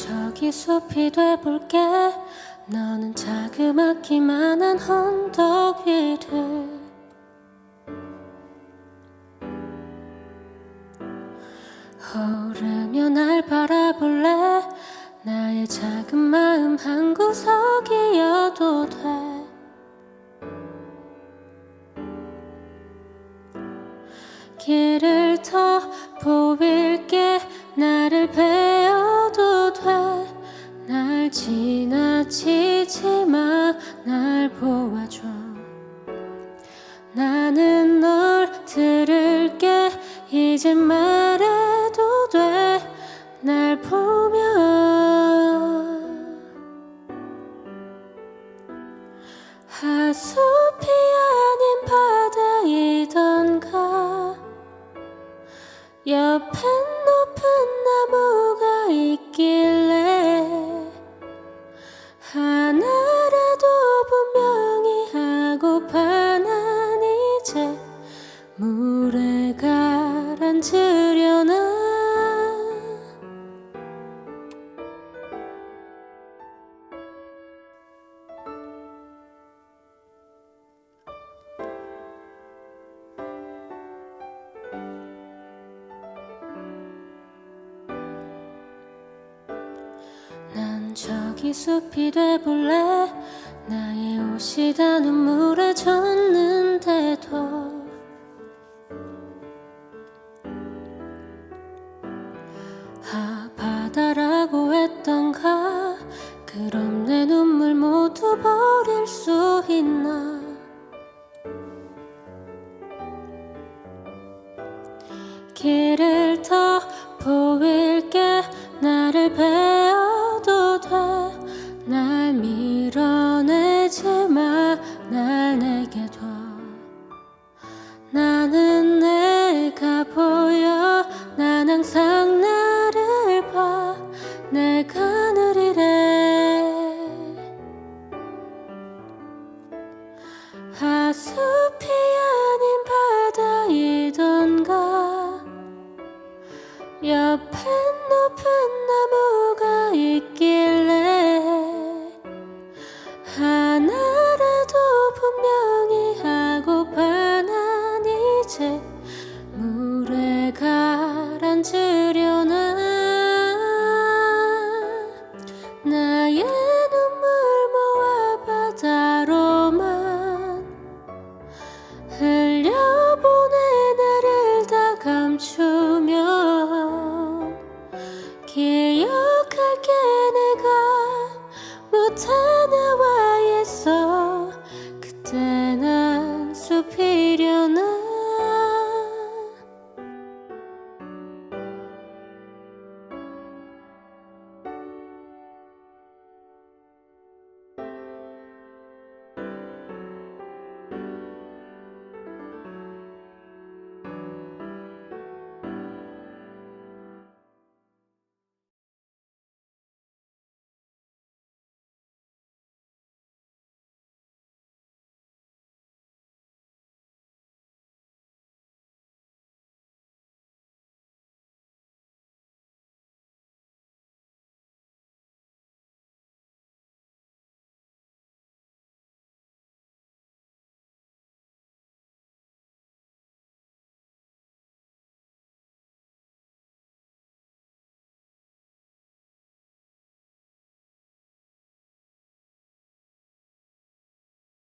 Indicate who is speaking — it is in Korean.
Speaker 1: 난 저기 숲이 돼볼게. 너는 자그맣기만한 언덕 위를 오르며 날 바라볼래? 나의 작은 마음 한 구석이어도 돼 이제 말해도 돼. 날 보면 하숲이 아닌 바다이던가. 옆엔 기 숲이 돼볼래? 나의 옷이 다 눈물에 젖는데도. 아 바다라고 했던가? 그럼 내 눈물 모두 버릴 수 있나? 길을 밀어내지 마 날 내게 둬 나는 내가 보여. 난 항상 나를 봐. 내가 느리래. 하숲이 아닌 바다이던가. 옆엔 높은 나무 이제 물에 가라앉으려나? 나의 눈물 모아 바다로만 흘려보내 나를 다 감추면 기억할게 내가 못한